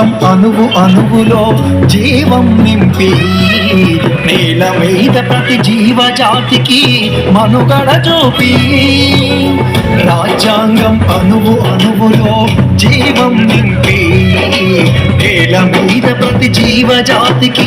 రాజ్యాంగం అనువు అనువులో జీవం నింపి నేల మీద ప్రతి జీవజాతికి మనుగడ చూపి. రాజ్యాంగం అనువు అనువులో జీవం నింపి నేల మీద ప్రతి జీవజాతికి.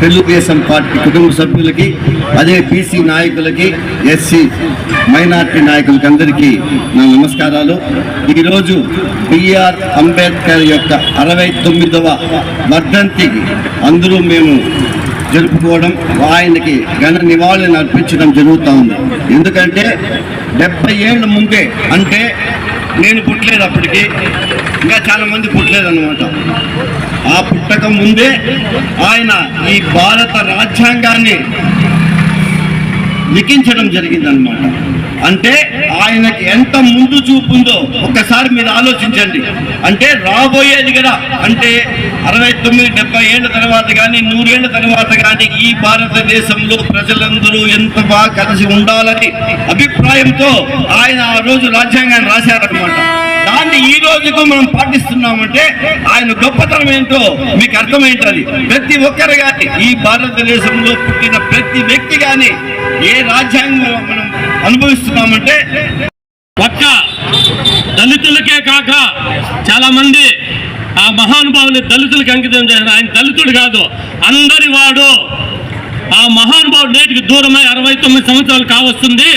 తెలుగుదేశం పార్టీ కుటుంబ సభ్యులకి అదే బీసీ నాయకులకి ఎస్సీ మైనార్టీ నాయకులకి అందరికీ నా నమస్కారాలు. ఈరోజు బిఆర్ అంబేద్కర్ యొక్క అరవై తొమ్మిదవ వర్ధంతికి అందరూ మేము జరుపుకోవడం ఆయనకి ఘన నివాళులను అర్పించడం జరుగుతూ ఉంది. ఎందుకంటే డెబ్బై ఏళ్ళ ముందే అంటే నేను పుట్టలేదు అప్పటికి ఇంకా చాలామంది పుట్టలేదు అనమాట ఆ పుట్టక ముందే ఆయన ఈ భారత రాజ్యాంగాన్ని లిఖించడం జరిగిందనమాట అంటే ఆయనకి ఎంత ముందు చూపు ఉందో ఒక్కసారి మీరు ఆలోచించండి. అంటే రాబోయేది కదా అంటే అరవై తొమ్మిది డెబ్బై ఏళ్ళ తర్వాత కానీ నూరేళ్ళ తర్వాత కానీ ఈ భారతదేశంలో ప్రజలందరూ ఎంత బాగా కలిసి ఉండాలని అభిప్రాయంతో ఆయన ఆ రోజు రాజ్యాంగాన్ని రాశారనమాట దాన్ని ఈ రోజుకు మనం పాటిస్తున్నామంటే ఆయన గొప్పతనం ఏంటో మీకు అర్థమేంటది ప్రతి ఒక్కరు కానీ ఈ భారతదేశంలో పుట్టిన ప్రతి వ్యక్తి కానీ ఏ రాజ్యాంగంలో మనం అనుభవిస్తున్నామంటే ఒక్క దళితులకే కాక చాలా మంది ఆ మహానుభావుని దళితులకు అంకితం చేసిన ఆయన దళితుడు కాదు అందరి వాడు. ఆ మహానుభావుడు నేటికి దూరమై అరవై తొమ్మిది సంవత్సరాలు కావస్తుంది.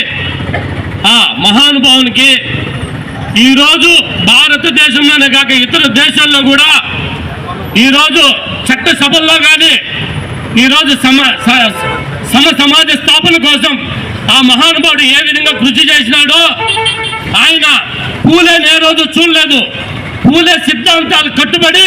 ఆ మహానుభావునికి ఈరోజు భారతదేశంలోనే కాక ఇతర దేశాల్లో కూడా ఈరోజు చట్టసభల్లో కానీ ఈరోజు సమ స- సమ సమాజ స్థాపన కోసం ఆ మహానుభావుడు ఏ విధంగా కృషి చేసినాడో ఆయన పూలేని ఏ రోజు చూడలేదు. పూలే సిద్ధాంతాలు కట్టుబడి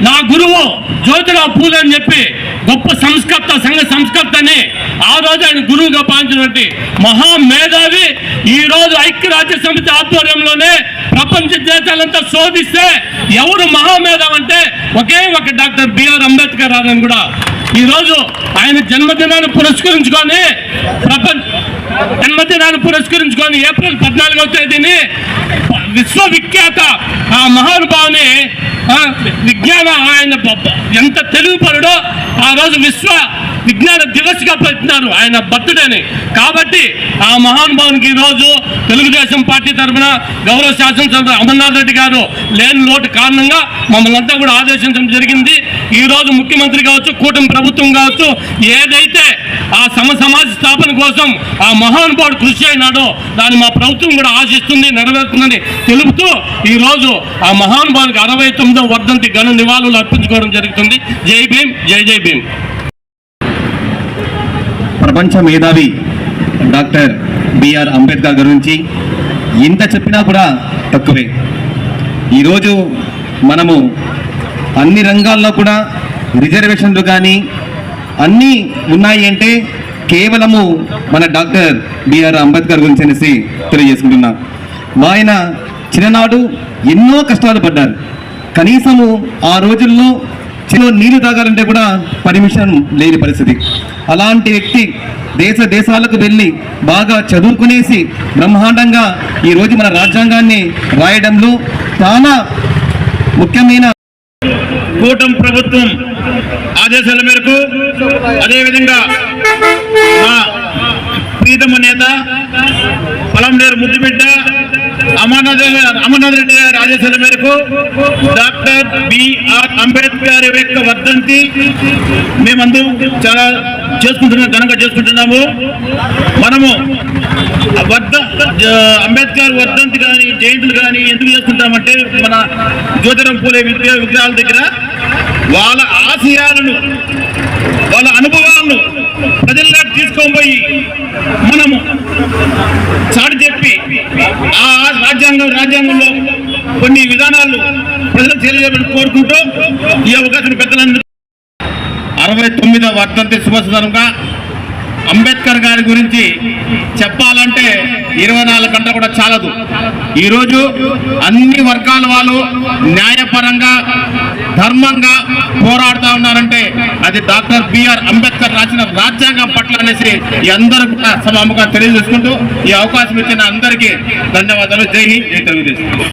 నా గురువు జ్యోతిరావు పూలే అని చెప్పి గొప్ప సంస్కర్త సంఘ సంస్కర్త అని ఆ రోజు ఆయన గురువుగా పాలించినటువంటి మహా మేధావి ఈ రోజు ఐక్యరాజ్య సమితి ఆధ్వర్యంలోనే ప్రపంచ దేశాలంతా శోధిస్తే ఎవరు మహామేధావి అంటే ఒకే ఒక డాక్టర్ బిఆర్ అంబేద్కర్ అని కూడా. ఈ రోజు ఆయన జన్మదినాన్ని పురస్కరించుకొని ప్రపంచ జన్మదినాన్ని పురస్కరించుకొని ఏప్రిల్ పద్నాలుగవ తేదీని విశ్వవిఖ్యాత ఆ మహానుభావుని విజ్ఞాన ఆయన ఎంత తెలుగుపరుడో ఆ రోజు విశ్వ విజ్ఞాన దివస్గా పెట్టినారు ఆయన బర్త్డేని కాబట్టి ఆ మహానుభావునికి ఈ రోజు తెలుగుదేశం పార్టీ తరఫున గౌరవ శాసనసభ అమర్నాథ్ రెడ్డి గారు లేని లోటు కారణంగా మమ్మల్ని అంతా కూడా ఆదేశించడం జరిగింది. ఈ రోజు ముఖ్యమంత్రి కావచ్చు కూటమి ప్రభుత్వం కావచ్చు ఏదైతే సమ సమాజ స్థాపన కోసం ఆ మహానుభావుడు కృషి అయినాడో దాన్ని మా ప్రభుత్వం కూడా ఆశిస్తుంది నెరవేరుతుందని తెలుపుతూ ఈ రోజు ఆ మహానుభావునికి అరవై తొమ్మిదో వర్ధంతి ఘన నివాళులు అర్పించుకోవడం జరుగుతుంది. జై భీమ్ జై జై భీమ్. ప్రపంచ మేధావి డాక్టర్ బిఆర్ అంబేద్కర్ గురించి ఇంత చెప్పినా కూడా తక్కువే. ఈరోజు మనము అన్ని రంగాల్లో కూడా రిజర్వేషన్లు కానీ అన్నీ ఉన్నాయి అంటే కేవలము మన డాక్టర్ బిఆర్ అంబేద్కర్ గురించి అనేసి తెలియజేసుకుంటున్నా. ఆయన చిన్ననాడు ఎన్నో కష్టాలు పడ్డారు. కనీసము ఆ రోజుల్లో చిన్న నీళ్ళు తాగాలంటే కూడా పర్మిషన్ లేని పరిస్థితి. అలాంటి వ్యక్తి దేశ దేశాలకు వెళ్ళి బాగా చదువుకునేసి బ్రహ్మాండంగా ఈరోజు మన రాజ్యాంగాన్ని రాయడంలో చాలా ముఖ్యమైన కూటమి ప్రభుత్వం ఆదేశాల మేరకు అదేవిధంగా మా ప్రీతమ నేత పొలంనేరు ముద్దుబిడ్డ అమర్నాథ్ అమర్నాథ్ రెడ్డి గారి ఆదేశాల మేరకు డాక్టర్ బిఆర్ అంబేద్కర్ యొక్క వర్ధంతి మేమందరూ చాలా చేసుకుంటున్నాం ఘనంగా చేసుకుంటున్నాము. మనము వర్ధ అంబేద్కర్ వర్ధంతి కానీ జయంతులు కానీ ఎందుకు చేసుకుంటామంటే మన జ్యోతిరాం పూలే విగ్రహాల దగ్గర వాళ్ళ ఆశయాలను వాళ్ళ అనుభవాలను ప్రజల్లోకి తీసుకొని పోయి మనము చాటి చెప్పి ఆ రాజ్యాంగం రాజ్యాంగంలో కొన్ని విధానాలు ప్రజలకు తెలియజేయమని కోరుకుంటూ ఈ అవకాశం పెద్దలందరూ అరవై తొమ్మిదవ వర్ధంతి శుభ సందర్భంగా అంబేద్కర్ గారి గురించి చెప్పాలంటే ఇరవై నాలుగు గంటలు కూడా చాలదు. ఈరోజు అన్ని వర్గాల వాళ్ళు న్యాయపరంగా ధర్మంగా పోరాడుతూ ఉన్నారంటే అది డాక్టర్ బిఆర్ అంబేద్కర్ రాసిన రాజ్యాంగం పట్ల అనేసి ఈ అందరూ కూడా సమాముగా తెలియజేసుకుంటూ ఈ అవకాశం ఇచ్చిన అందరికీ ధన్యవాదాలు. జై హింద్ జై తెలుగుదేశం.